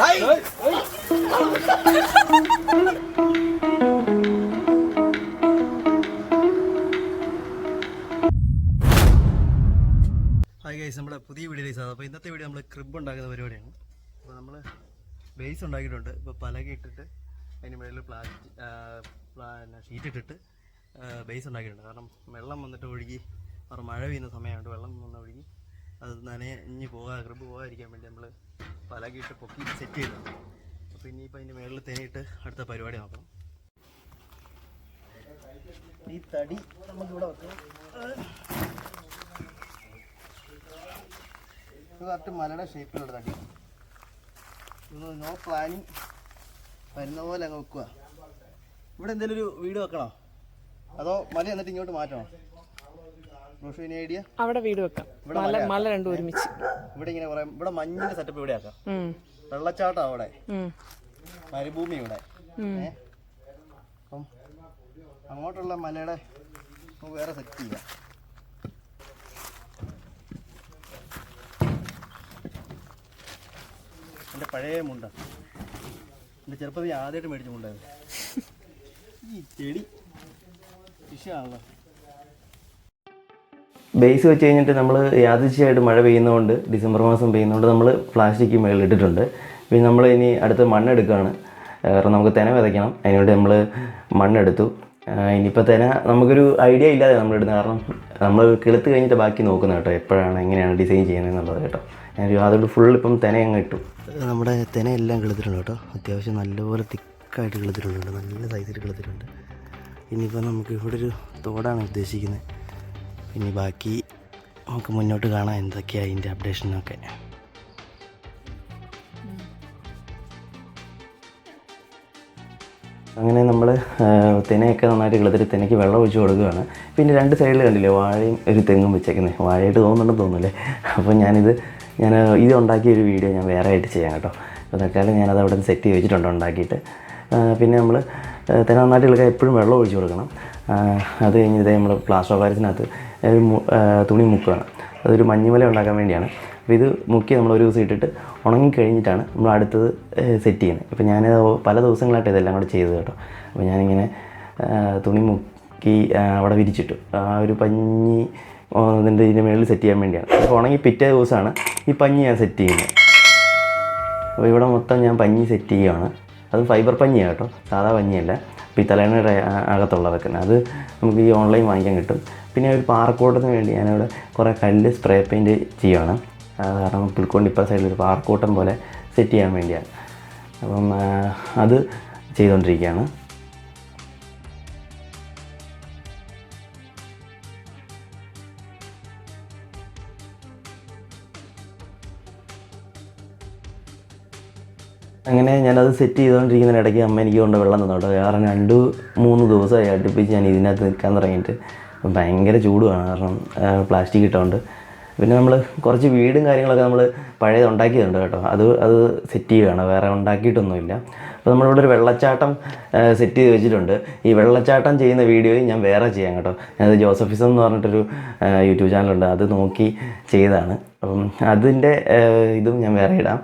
Hi. Guys നമ്മുടെ പുതിയ വീഡിയോയിലേക്ക് അപ്പോൾ ഇന്നത്തെ വീഡിയോ നമ്മൾ ക്രിബ് ഉണ്ടാക്കുന്ന പരിപാടിയാണ്. അപ്പോൾ നമ്മൾ ബേസ് ഉണ്ടാക്കിയിട്ടുണ്ട്. ഇപ്പോൾ പലക ഇട്ടിട്ട് അതിന് മുകളിൽ പ്ലാസ്റ്റിക് പിന്നെ ഷീറ്റ് ഇട്ടിട്ട് ബേസ് ഉണ്ടാക്കിയിട്ടുണ്ട്. കാരണം വെള്ളം വന്നിട്ട് ഒഴുകി അവർ മഴ പെയ്യുന്ന സമയമായിട്ട് വെള്ളം വന്ന ഒഴുകി അത് നനഞ്ഞ് പോകാ ക്രിബ് പോകാതിരിക്കാൻ വേണ്ടി നമ്മൾ പലക ഇട്ട് പൊക്കി സെറ്റ് ചെയ്തതാണ് അപ്പോൾ ഇനിയിപ്പോൾ അതിന്റെ മേളിൽ തേനിട്ട് അടുത്ത പരിപാടി നോക്കാം ഈ തടി നമുക്കിവിടെ വെക്കാം. കറക്റ്റ് മലയുടെ ഷേപ്പിലുള്ള തടി. നോ പ്ലാനിങ് വരുന്ന പോലെ അങ്ങ് വെക്കുക ഇവിടെ എന്തെങ്കിലും ഒരു വീട് വെക്കണോ? അതോ മല എന്നിട്ട് ഇങ്ങോട്ട് മാറ്റണോ? ഐഡിയ? അവിടെ വീട് വെക്കാം. മല രണ്ടും ഒരുമിച്ച്. ഇവിടെ ഇങ്ങനെ പറയാം ഇവിടെ മഞ്ഞിന്റെ സെറ്റപ്പ് ഇവിടെ ആക്കാം. വെള്ളച്ചാട്ടം അവിടെ. മരുഭൂമി ഇവിടെ. അപ്പം അങ്ങോട്ടുള്ള മലയുടെ വേറെ സെറ്റ് ചെയ്യാം. എന്റെ പഴയ മുണ്ട. എന്റെ ചെറുപ്പത്തിൽ ആദ്യമായിട്ട് മേടിച്ച മുണ്ടായിരുന്നു. ഈ ചെടി വിഷയമാണല്ലോ ബേസ് വെച്ച് കഴിഞ്ഞിട്ട് നമ്മൾ യാദൃശ്യമായിട്ട് മഴ പെയ്യുന്നതുകൊണ്ട് ഡിസംബർ മാസം പെയ്യുന്നതുകൊണ്ട് നമ്മൾ പ്ലാസ്റ്റിക് മേളിലിട്ടിട്ടുണ്ട്. പിന്നെ നമ്മൾ ഇനി അടുത്ത് മണ്ണെടുക്കുകയാണ് കാരണം നമുക്ക് തെന വിതയ്ക്കണം. അതിനുവേണ്ടി നമ്മൾ മണ്ണെടുത്തു. ഇനിയിപ്പോൾ തെന നമുക്കൊരു ഐഡിയ ഇല്ലാതെ നമ്മൾ ഇടുന്നത്. കാരണം നമ്മൾ കിളുത്ത് കഴിഞ്ഞിട്ട് ബാക്കി നോക്കുന്നത് കേട്ടോ. എപ്പോഴാണ് എങ്ങനെയാണ് ഡിസൈൻ ചെയ്യുന്നത് എന്നുള്ളത് കേട്ടോ. ഞാൻ അതുകൊണ്ട് ഫുൾ ഇപ്പം തെന അങ്ങ് ഇട്ടു. നമ്മുടെ തെന എല്ലാം കിളുത്തിട്ടുണ്ട് കേട്ടോ. അത്യാവശ്യം നല്ലപോലെ തിക്കായിട്ട് കിളുത്തിട്ടുണ്ട്. നല്ല സൈസിൽ കിളുത്തിട്ടുണ്ട്. ഇനിയിപ്പോൾ നമുക്ക് ഇവിടെ ഒരു തോടാണ് ഉദ്ദേശിക്കുന്നത്. ഇനി ബാക്കി നമുക്ക് മുന്നോട്ട് കാണാം എന്തൊക്കെയാണ് അതിന്റെ അപ്ഡേഷനൊക്കെ അങ്ങനെ നമ്മൾ തെനയൊക്കെ നന്നായിട്ട് കിളത്തിട്ട് തെനയ്ക്ക് വെള്ളം ഒഴിച്ച് കൊടുക്കുകയാണ്. പിന്നെ രണ്ട് സൈഡിൽ കണ്ടില്ലേ വാഴയും ഒരു തെങ്ങും വെച്ചേക്കുന്നത് വാഴയായിട്ട് തോന്നുന്നുണ്ടെന്ന് തോന്നുന്നില്ലേ? അപ്പോൾ ഞാനിത് ഞാൻ ഇത് ഉണ്ടാക്കിയ ഒരു വീഡിയോ ഞാൻ വേറെ ആയിട്ട് ചെയ്യാം കേട്ടോ. അപ്പോൾ തൽക്കാലം ഞാനത് അവിടെ നിന്ന് സെറ്റ് ചെയ്ത് വെച്ചിട്ടുണ്ട് ഉണ്ടാക്കിയിട്ട്. പിന്നെ നമ്മൾ തെന നന്നായിട്ട് കിളക്കാൻ എപ്പോഴും വെള്ളം ഒഴിച്ച് കൊടുക്കണം. അത് കഴിഞ്ഞ് ഇതേ നമ്മൾ പ്ലാസ്റ്റർ ഓഫ് പാരീസിനകത്ത് ഒരു തുണി മുക്കുകയാണ്. അതൊരു മഞ്ഞുമല ഉണ്ടാക്കാൻ വേണ്ടിയാണ്. അപ്പോൾ ഇത് മുക്കി നമ്മൾ ഒരു ദിവസം ഇട്ടിട്ട് ഉണങ്ങി കഴിഞ്ഞിട്ടാണ് നമ്മൾ അടുത്തത് സെറ്റ് ചെയ്യുന്നത്. ഇപ്പോൾ ഞാൻ പല ദിവസങ്ങളായിട്ട് ഇതെല്ലാം കൂടെ ചെയ്തത് കേട്ടോ. അപ്പോൾ ഞാനിങ്ങനെ തുണി മുക്കി അവിടെ വിരിച്ചിട്ടു. ആ ഒരു പഞ്ഞി ഇതിന്റെ ഇതിന്റെ മുകളിൽ സെറ്റ് ചെയ്യാൻ വേണ്ടിയാണ്. അപ്പോൾ ഉണങ്ങി പിറ്റേ ദിവസമാണ് ഈ പഞ്ഞി ഞാൻ സെറ്റ് ചെയ്യുന്നത്. അപ്പോൾ ഇവിടെ മൊത്തം ഞാൻ പഞ്ഞി സെറ്റ് ചെയ്യുകയാണ്. അത് ഫൈബർ പഞ്ഞിയാണ് കേട്ടോ. സാധാ പഞ്ഞിയല്ല. അപ്പോൾ ഈ തലേണയുടെ അകത്തുള്ള വെക്കുന്നത് അത് നമുക്ക് ഈ ഓൺലൈൻ വാങ്ങിക്കാൻ കിട്ടും. പിന്നെ ഒരു പാറക്കൂട്ടത്തിന് വേണ്ടി ഞാനിവിടെ കുറേ കല്ല് സ്പ്രേ പെയിന്റ് ചെയ്യുകയാണ് ആ, കാരണം പുൽക്കൊണ്ട് ഇപ്പോൾ സൈഡിൽ ഒരു പാറക്കൂട്ടം പോലെ സെറ്റ് ചെയ്യാൻ വേണ്ടിയാണ്. അപ്പം അത് ചെയ്തുകൊണ്ടിരിക്കുകയാണ്. അങ്ങനെ ഞാനത് സെറ്റ് ചെയ്തുകൊണ്ടിരിക്കുന്നതിനിടയ്ക്ക് അമ്മ എനിക്ക് കൊണ്ട് വെള്ളം തന്നു കേട്ടോ. കാരണം രണ്ട് മൂന്ന് ദിവസമായി അടുപ്പിച്ച് ഞാൻ ഇതിനകത്ത് നിൽക്കാൻ തുടങ്ങിയിട്ട്. ഭയങ്കര ചൂടുമാണ് കാരണം പ്ലാസ്റ്റിക് ഇട്ടുകൊണ്ട് പിന്നെ നമ്മൾ കുറച്ച് വീടും കാര്യങ്ങളൊക്കെ നമ്മൾ പഴയത് ഉണ്ടാക്കിയതുണ്ട് കേട്ടോ. അത് അത് സെറ്റ് ചെയ്യുകയാണ്. വേറെ ഉണ്ടാക്കിയിട്ടൊന്നുമില്ല. അപ്പോൾ നമ്മളിവിടെ ഒരു വെള്ളച്ചാട്ടം സെറ്റ് ചെയ്ത് വെച്ചിട്ടുണ്ട്. ഈ വെള്ളച്ചാട്ടം ചെയ്യുന്ന വീഡിയോയും ഞാൻ വേറെ ചെയ്യാം കേട്ടോ. ഞാനത് ജോസഫിസം എന്ന് പറഞ്ഞിട്ടൊരു യൂട്യൂബ് ചാനലുണ്ട് അത് നോക്കി ചെയ്തതാണ്. അപ്പം അതിന്റെ ഇതും ഞാൻ വേറെ ഇടാം.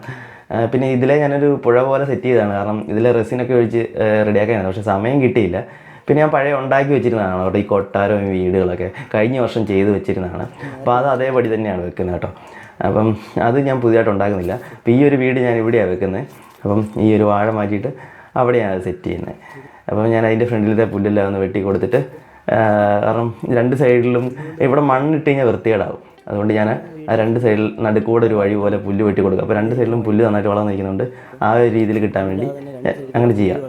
പിന്നെ ഇതിലെ ഞാനൊരു പുഴ പോലെ സെറ്റ് ചെയ്തതാണ്. കാരണം ഇതിലെ റെസിനൊക്കെ ഒഴിച്ച് റെഡിയാക്കാനാണ് പക്ഷേ സമയം കിട്ടിയില്ല. പിന്നെ ഞാൻ പഴയ ഉണ്ടാക്കി വെച്ചിരുന്നതാണ് അവിടെ ഈ കൊട്ടാരവും വീടുകളൊക്കെ. കഴിഞ്ഞ വർഷം ചെയ്ത് വെച്ചിരുന്നതാണ്. അപ്പോൾ അത് അതേപടി തന്നെയാണ് വെക്കുന്നത് കേട്ടോ. അപ്പം അത് ഞാൻ പുതിയതായിട്ട് ഉണ്ടാക്കുന്നില്ല. അപ്പോൾ ഈ ഒരു വീട് ഞാൻ ഇവിടെയാണ് വെക്കുന്നത്. അപ്പം ഈ ഒരു വാഴ മാറ്റിയിട്ട് അവിടെയാണ് അത് സെറ്റ് ചെയ്യുന്നത്. അപ്പം ഞാൻ അതിന്റെ ഫ്രണ്ടിലത്തെ പുല്ലെല്ലാം ഒന്ന് വെട്ടി കൊടുത്തിട്ട് കാരണം രണ്ട് സൈഡിലും ഇവിടെ മണ്ണിട്ട് കഴിഞ്ഞാൽ വൃത്തികേടാവും. അതുകൊണ്ട് ഞാൻ ആ രണ്ട് സൈഡിൽ നടുക്കൂടെ ഒരു വഴി പോലെ പുല്ല് വെട്ടി കൊടുക്കുക അപ്പോൾ രണ്ട് സൈഡിലും പുല്ല് നന്നായിട്ട് വളർന്നിരിക്കുന്നുണ്ട് ആ ഒരു രീതിയിൽ കിട്ടാൻ വേണ്ടി അങ്ങനെ ചെയ്യാം.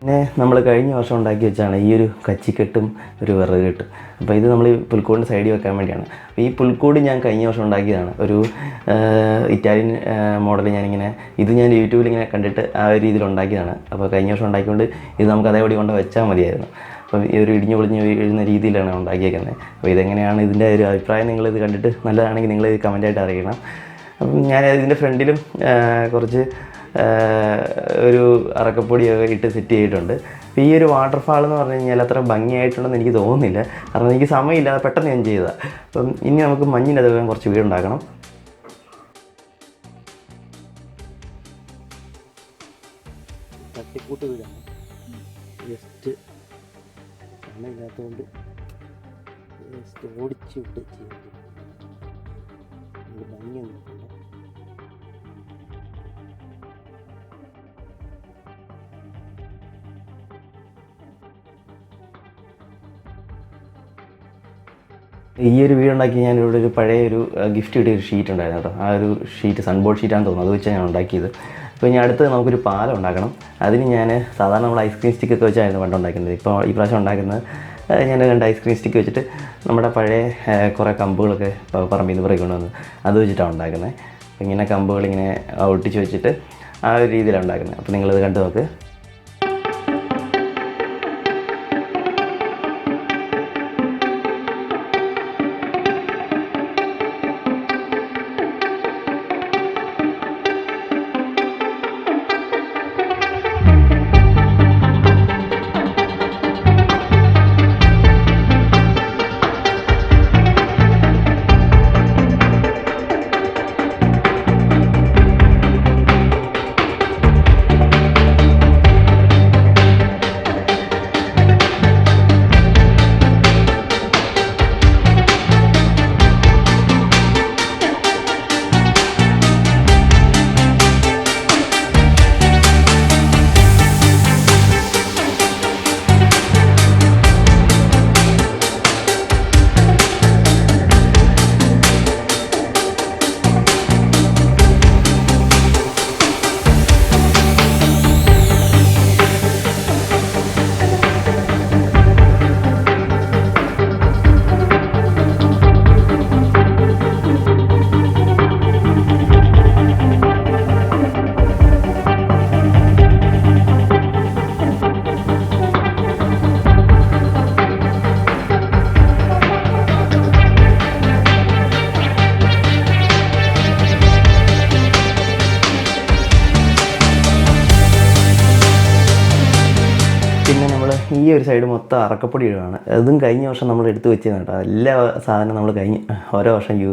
പിന്നെ നമ്മൾ കഴിഞ്ഞ വർഷം ഉണ്ടാക്കി വെച്ചാണ് ഈ ഒരു കച്ചിക്കെട്ടും ഒരു വിറക് കെട്ടും അപ്പോൾ ഇത് നമ്മൾ ഈ പുൽക്കൂടിന്റെ സൈഡിൽ വെക്കാൻ വേണ്ടിയാണ്. അപ്പോൾ ഈ പുൽക്കൂട് ഞാൻ കഴിഞ്ഞ വർഷം ഉണ്ടാക്കിയതാണ്. ഒരു ഇറ്റാലിയൻ മോഡൽ ഞാനിങ്ങനെ ഇത് ഞാൻ യൂട്യൂബിൽ ഇങ്ങനെ കണ്ടിട്ട് ആ ഒരു രീതിയിൽ ഉണ്ടാക്കിയതാണ്. അപ്പോൾ കഴിഞ്ഞ വർഷം ഉണ്ടാക്കിക്കൊണ്ട് ഇത് നമുക്ക് അതേപടി കൊണ്ട് വെച്ചാൽ മതിയായിരുന്നു. അപ്പം ഈ ഒരു ഇടിഞ്ഞു പൊളിഞ്ഞ് വീഴുന്ന രീതിയിലാണ് ഉണ്ടാക്കിയേക്കുന്നത്. അപ്പോൾ ഇതെങ്ങനെയാണ് ഇതിന്റെ ഒരു അഭിപ്രായം നിങ്ങൾ ഇത് കണ്ടിട്ട് നല്ലതാണെങ്കിൽ നിങ്ങൾ ഇത് കമന്റായിട്ട് അറിയിക്കണം. അപ്പം ഞാൻ ഇതിന്റെ ഫ്രണ്ടിലും കുറച്ച് ഒരു അറക്കപ്പൊടിയൊക്കെ ഇട്ട് സെറ്റ് ചെയ്തിട്ടുണ്ട്. അപ്പോൾ ഈ ഒരു വാട്ടർഫാൾ എന്ന് പറഞ്ഞു കഴിഞ്ഞാൽ അത്ര ഭംഗിയായിട്ടുണ്ടെന്ന് എനിക്ക് തോന്നുന്നില്ല. കാരണം എനിക്ക് സമയമില്ല പെട്ടെന്ന് ഞാൻ ചെയ്തതാണ് അപ്പം ഇനി നമുക്ക് മഞ്ഞിന്റെ അതുപോലെ കുറച്ച് വീടുണ്ടാക്കണം ഓടിച്ചു വിട്ട് ഈ ഒരു വീടുണ്ടാക്കി ഞാൻ ഇവിടെ ഒരു പഴയ ഒരു ഗിഫ്റ്റ് കിട്ടിയ ഒരു ഷീറ്റ് ഉണ്ടായിരുന്നു കേട്ടോ. ആ ഒരു ഷീറ്റ് സൺബോർഡ് ഷീറ്റാണെന്ന് തോന്നുന്നു. അത് വെച്ചാണ് ഞാൻ ഉണ്ടാക്കിയത്. അപ്പോൾ ഇനി അടുത്ത് നമുക്കൊരു പാലം ഉണ്ടാക്കണം. അതിന് ഞാൻ സാധാരണ നമ്മൾ ഐസ്ക്രീം സ്റ്റിക്കൊക്കെ വെച്ചായിരുന്നു പണ്ട് ഉണ്ടാക്കുന്നത്. ഇപ്പോൾ ഈ പ്രാവശ്യം ഉണ്ടാക്കുന്നത് ഞാൻ രണ്ട് ഐസ്ക്രീം സ്റ്റിക്ക് വെച്ചിട്ട് നമ്മുടെ പഴയ കുറേ കമ്പുകളൊക്കെ പറമ്പിൽ നിന്ന് പറയും കൊണ്ടുവന്ന് അത് വെച്ചിട്ടാണ് ഉണ്ടാക്കുന്നത്. അപ്പോൾ ഇങ്ങനെ കമ്പുകൾ ഇങ്ങനെ ഒട്ടിച്ച് വെച്ചിട്ട് ആ ഒരു രീതിയിലാണ് ഉണ്ടാക്കുന്നത്. അപ്പോൾ നിങ്ങളത് കണ്ടു നോക്ക്. ഈ ഒരു സൈഡ് മൊത്തം അറക്കപ്പൊടി ഇടുകയാണ് അതും കഴിഞ്ഞ വർഷം നമ്മൾ എടുത്ത് വെച്ചതാണ് കേട്ടോ. എല്ലാ സാധനം നമ്മൾ കഴിഞ്ഞ ഓരോ വർഷം യൂ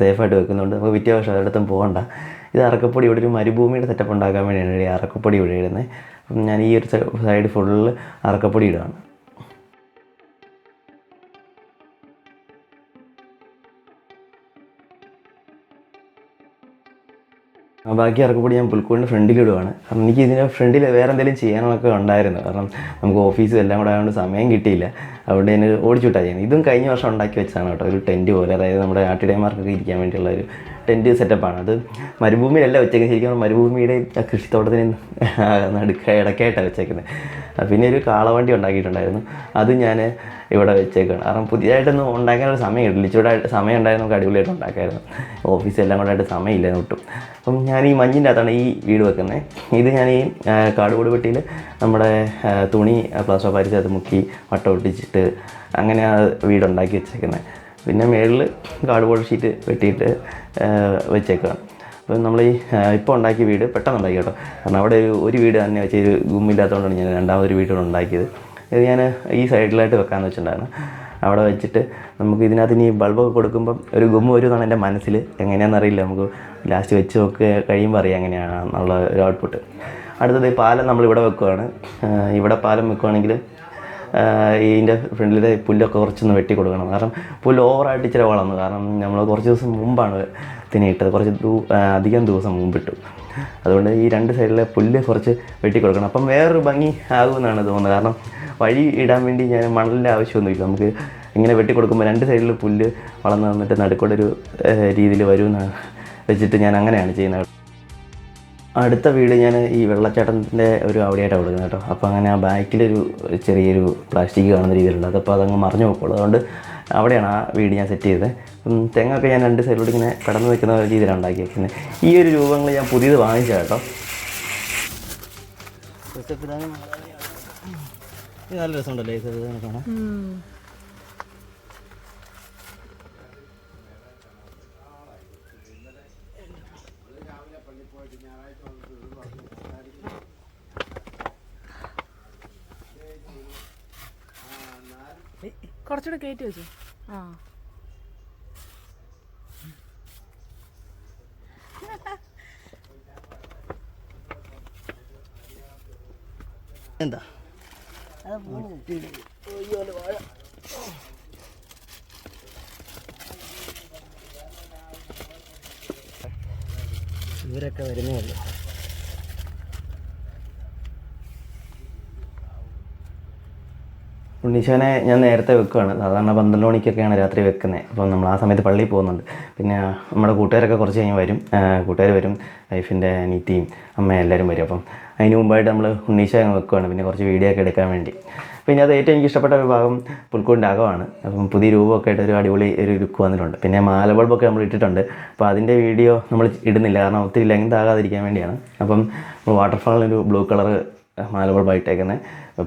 സേഫായിട്ട് വെക്കുന്നുണ്ട്. നമുക്ക് പിറ്റേ വർഷം ഒരിടത്തും പോകണ്ട. ഇത് അറക്കപ്പൊടി ഇവിടെ ഒരു മരുഭൂമിയുടെ സെറ്റപ്പ് ഉണ്ടാക്കാൻ വേണ്ടിയാണ് ഈ അറക്കപ്പൊടി ഇവിടെ ഇടുന്നത്. അപ്പം ഞാൻ ഈ ഒരു സൈഡ് ഫുള്ള് അറക്കപ്പൊടി ഇടുകയാണ് ബാക്കി ഇറക്കപ്പൊടി ഞാൻ പുൽക്കൂടിന്റെ ഫ്രണ്ടിലിടുവാണ് കാരണം എനിക്ക് ഇതിന്റെ ഫ്രണ്ടിൽ വേറെ എന്തെങ്കിലും ചെയ്യാനൊക്കെ ഉണ്ടായിരുന്നു. കാരണം നമുക്ക് ഓഫീസും എല്ലാം കൂടെ ആയതുകൊണ്ട് സമയം കിട്ടിയില്ല. അതുകൊണ്ട് ഞാൻ ഓടിച്ചുവിട്ടാണ് ചെയ്യുന്നത്. ഇതും കഴിഞ്ഞ വർഷം ഉണ്ടാക്കി വെച്ചതാണ് കേട്ടോ. ഒരു ടെന്റ് പോലെ. അതായത് നമ്മുടെ ആട്ടിടയന്മാർക്കൊക്കെ ഇരിക്കാൻ വേണ്ടിയുള്ള ഒരു ടെന്റ് സെറ്റപ്പാണ് അത് മരുഭൂമിയിലല്ല വെച്ചേക്കുന്നത് ശരിക്കും മരുഭൂമിയുടെ കൃഷിത്തോട്ടത്തിന് നടുക്ക ഇടയ്ക്കായിട്ടാണ് വെച്ചേക്കുന്നത് പിന്നെ ഒരു കാളവണ്ടി ഉണ്ടാക്കിയിട്ടുണ്ടായിരുന്നു. അത് ഞാൻ ഇവിടെ വെച്ചേക്കാണ്. കാരണം പുതിയതായിട്ടൊന്നും ഉണ്ടാക്കാനുള്ള സമയം കിട്ടില്ല. ഇച്ചിരി സമയം ഉണ്ടായിരുന്നു. നമുക്ക് അടിപൊളിയായിട്ട് ഉണ്ടാക്കായിരുന്നു. ഓഫീസെല്ലാം കൂടായിട്ട് കൂടെ ആയിട്ട് സമയമില്ല ഒട്ടും. അപ്പം ഞാൻ ഈ മഞ്ഞിന്റെ അകത്താണ് ഈ വീട് വെക്കുന്നത് ഇത് ഞാൻ ഈ കാടുകൂട് പെട്ടിയിൽ നമ്മുടെ തുണി പ്ലാസ്റ്റർ പാരിച്ച് അത് മുക്കി വട്ടം ഒട്ടിച്ചിട്ട് അങ്ങനെ വീടുണ്ടാക്കി വെച്ചേക്കുന്നത് പിന്നെ മേളിൽ കാർഡ്ബോർഡ് ഷീറ്റ് വെട്ടിയിട്ട് വെച്ചേക്കുക. അപ്പം നമ്മൾ ഈ ഇപ്പോൾ ഉണ്ടാക്കിയ വീട് പെട്ടെന്ന് ഉണ്ടാക്കി കേട്ടോ. കാരണം അവിടെ ഒരു ഒരു വീട് തന്നെ വെച്ച് ഒരു ഗുമ്മില്ലാത്തതുകൊണ്ടാണ് ഞാൻ രണ്ടാമതൊരു വീട് കൂടെ ഉണ്ടാക്കിയത്. ഇത് ഞാൻ ഈ സൈഡിലായിട്ട് വെക്കാമെന്ന് വെച്ചിട്ടുണ്ടായിരുന്നു. അവിടെ വെച്ചിട്ട് നമുക്ക് ഇതിനകത്ത് ഇനി ബൾബൊക്കെ കൊടുക്കുമ്പം ഒരു ഗുമ്മ വരും എന്നാണ് എന്റെ മനസ്സിൽ എങ്ങനെയാണെന്നറിയില്ല നമുക്ക് ലാസ്റ്റ് വെച്ച് നോക്കുക കഴിയുമ്പോൾ അറിയാം എങ്ങനെയാണെന്നുള്ള ഒരു ഔട്ട്പുട്ട് അടുത്തത് പാലം നമ്മളിവിടെ വെക്കുകയാണ് ആ, ഇവിടെ പാലം വെക്കുകയാണെങ്കിൽ ഇതിന്റെ ഫ്രണ്ടിലെ പുല്ലൊക്കെ കുറച്ചൊന്ന് വെട്ടി കൊടുക്കണം. കാരണം പുല്ല് ഓവറായിട്ട് ഇച്ചിരി വളർന്നു. കാരണം നമ്മൾ കുറച്ച് ദിവസം മുമ്പാണ് തിനിയിട്ടത് കുറച്ച് ദൂ അധികം ദിവസം മുമ്പിട്ടു. അതുകൊണ്ട് ഈ രണ്ട് സൈഡിലെ പുല്ല് കുറച്ച് വെട്ടി കൊടുക്കണം. അപ്പം വേറൊരു ഭംഗി ആകുമെന്നാണ് തോന്നുന്നത്. കാരണം വഴി ഇടാൻ വേണ്ടി ഞാൻ മണലിന്റെ ആവശ്യമൊന്നുമില്ല നമുക്ക് ഇങ്ങനെ വെട്ടി കൊടുക്കുമ്പോൾ രണ്ട് സൈഡിൽ പുല്ല് വളർന്നു വന്നിട്ട് നടുക്കൂടെ ഒരു രീതിയിൽ വരുമെന്നാണ് വെച്ചിട്ട് ഞാൻ അങ്ങനെയാണ് ചെയ്യുന്നത്. അടുത്ത വീട് ഞാൻ ഈ വെള്ളച്ചാട്ടത്തിന്റെ ഒരു അവിടെയായിട്ടാണ് കൊടുക്കുന്നത് കേട്ടോ. അപ്പോൾ അങ്ങനെ ആ ബാക്കിലൊരു ചെറിയൊരു പ്ലാസ്റ്റിക് കാണുന്ന രീതിയിലുണ്ട്. അതപ്പോൾ അതങ്ങ് മറിഞ്ഞു പോക്കുള്ളൂ അതുകൊണ്ട് അവിടെയാണ് ആ വീട് ഞാൻ സെറ്റ് ചെയ്തത്. തെങ്ങൊക്കെ ഞാൻ രണ്ട് സൈഡിലൂടെ ഇങ്ങനെ കടന്നു വെക്കുന്ന രീതിയിലാണ് ഉണ്ടാക്കി വെക്കുന്നത് ഈ ഒരു രൂപങ്ങൾ ഞാൻ പുതിയത് വാങ്ങിച്ച കേട്ടോ. നല്ല രസമുണ്ടല്ലേ ഈ സൈഡിൽ കാണാൻ? കുറച്ചുകൂടെ കയറ്റി വെച്ചു. ആ. എന്താ? ഇവരൊക്കെ വരുന്നേ ഉണ്ണീശോനെ ഞാൻ നേരത്തെ വെക്കുകയാണ് സാധാരണ പന്ത്രണ്ട് മണിക്കൊക്കെയാണ് രാത്രി വെക്കുന്നത് അപ്പം നമ്മൾ ആ സമയത്ത് പള്ളിയിൽ പോകുന്നുണ്ട്. പിന്നെ നമ്മുടെ കൂട്ടുകാരൊക്കെ കുറച്ച് കഴിഞ്ഞ് വരും. കൂട്ടുകാർ വരും വൈഫിന്റെ അനീറ്റിയും അമ്മ എല്ലാവരും വരും. അപ്പം അതിന് മുമ്പായിട്ട് നമ്മൾ ഉണ്ണീശോ അങ്ങ് വെക്കുകയാണ് പിന്നെ കുറച്ച് വീഡിയോ ഒക്കെ എടുക്കാൻ വേണ്ടി. പിന്നെ അത് ഏറ്റവും എനിക്ക് ഇഷ്ടപ്പെട്ട ഒരു ഭാഗം പുൽക്കൂടിന്റെ അകമാണ്. അപ്പം പുതിയ രൂപമൊക്കെ ആയിട്ട് ഒരു അടിപൊളി ഒരു ലുക്ക് വന്നിട്ടുണ്ട്. പിന്നെ മാല ബൾബൊക്കെ നമ്മൾ ഇട്ടിട്ടുണ്ട്. അപ്പോൾ അതിന്റെ വീഡിയോ നമ്മൾ ഇടുന്നില്ല. കാരണം ഒത്തിരി ലെങ്ത് ആകാതിരിക്കാൻ വേണ്ടിയാണ്. അപ്പം വാട്ടർഫാളിനൊരു ബ്ലൂ കളർ മാല ബൾബ് ഇട്ടേക്കുന്നത്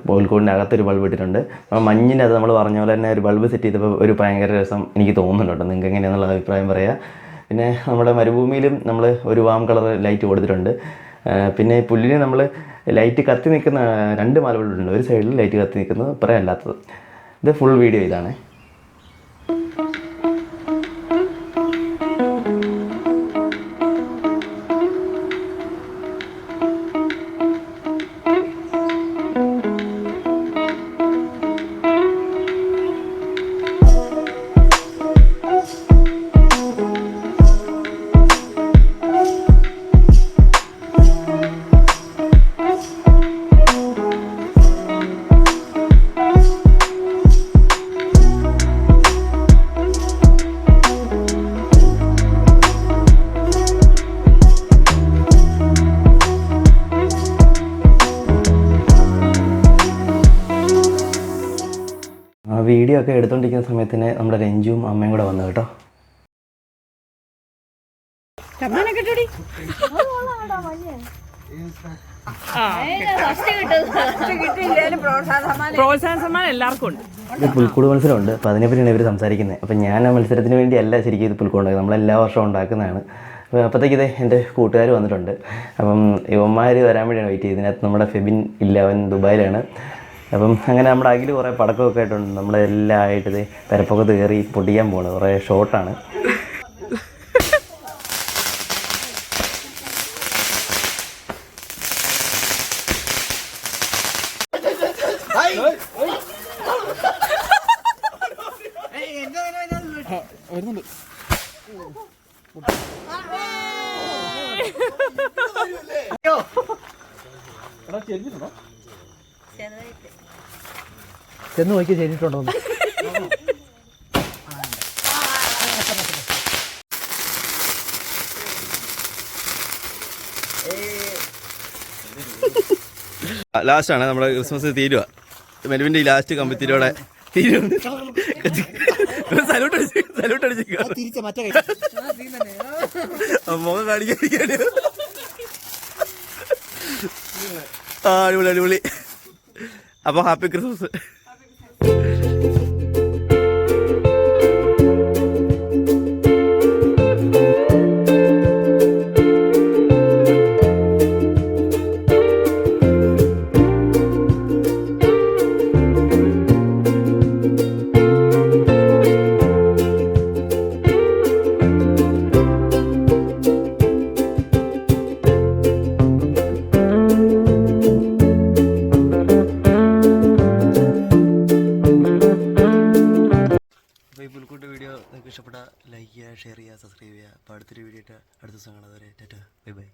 കോഴിക്കോടിന്റെ അകത്തൊരു ബൾബ് ഇട്ടിട്ടുണ്ട്. അപ്പോൾ മഞ്ഞിന്റെ അത് നമ്മൾ പറഞ്ഞ പോലെ തന്നെ ഒരു ബൾബ് സെറ്റ് ചെയ്തപ്പോൾ ഒരു ഭയങ്കര രസം എനിക്ക് തോന്നുന്നുണ്ട് നിങ്ങൾക്ക് എങ്ങനെയാണെന്നുള്ള അഭിപ്രായം പറയാം. പിന്നെ നമ്മുടെ മരുഭൂമിയിലും നമ്മൾ ഒരു വാം കളർ ലൈറ്റ് കൊടുത്തിട്ടുണ്ട്. പിന്നെ പുല്ലിന് നമ്മൾ ലൈറ്റ് കത്തി നിൽക്കുന്ന രണ്ട് മാലകളുണ്ട് ഒരു സൈഡിൽ ലൈറ്റ് കത്തി നിൽക്കുന്നത് അപ്പുറം അല്ലാത്തത് ഇത് ഫുൾ വീഡിയോ ഇതാണ്. ഒക്കെ എടുത്തുകൊണ്ടിരിക്കുന്ന സമയത്തിന് നമ്മുടെ രഞ്ജുവും അമ്മയും കൂടെ വന്നു കേട്ടോ. പ്രോത്സാഹന സമ്മാനം എല്ലാവർക്കും ഉണ്ട്. ഇത് പുൽക്കൂട് മത്സരമുണ്ട്. അപ്പോൾ അതിനെപ്പറ്റിയാണ് ഇവർ സംസാരിക്കുന്നത് അപ്പോൾ ഞാൻ ആ മത്സരത്തിന് വേണ്ടിയല്ല ശരിക്കും ഇത് പുൽക്കൂട് ഉണ്ടാക്കുന്നത് നമ്മളെല്ലാ വർഷവും ഉണ്ടാക്കുന്നതാണ്. അപ്പോൾ അപ്പോഴത്തേക്ക് ഇതേ എന്റെ കൂട്ടുകാർ വന്നിട്ടുണ്ട്. അപ്പം ഇവന്മാർ വരാൻ വേണ്ടിയാണ് വെയിറ്റ് ചെയ്തതിനകത്ത് നമ്മുടെ ഫെബിൻ ഇല്ല. അവൻ ദുബായിലാണ്. അപ്പം അങ്ങനെ നമ്മുടെ അഖിൽ കുറേ പടക്കമൊക്കെ ആയിട്ടുണ്ട്. നമ്മളെല്ലാം ആയിട്ട് പരപ്പൊക്കത്ത് കയറി പൊടിയാൻ പോകണം കുറേ ഷോർട്ടാണ് ചെന്ന് നോക്കി ചെയ്തിട്ടുണ്ടോ ലാസ്റ്റാണ് നമ്മുടെ ക്രിസ്മസ് തീരുക മെലുവിന്റെ ഈ ലാസ്റ്റ് കമ്പിത്തിരിയോടെ തീരും. സല്യൂട്ട് അടിച്ച് സല്യൂട്ട് അടിച്ച് മുഖം കാണിക്കാതിരിക്കാണ് ആ അടിപൊളി അടിപൊളി. അപ്പോൾ ഹാപ്പി ക്രിസ്മസ് അപ്പോൾ ലൈക്ക് ചെയ്യുക ഷെയർ ചെയ്യുക സബ്സ്ക്രൈബ് ചെയ്യുക. അപ്പോൾ അടുത്തൊരു വീഡിയോ ആയിട്ട് അടുത്ത ദിവസം കാണാതെ അതുവരെ ടാറ്റ ബൈ ബൈ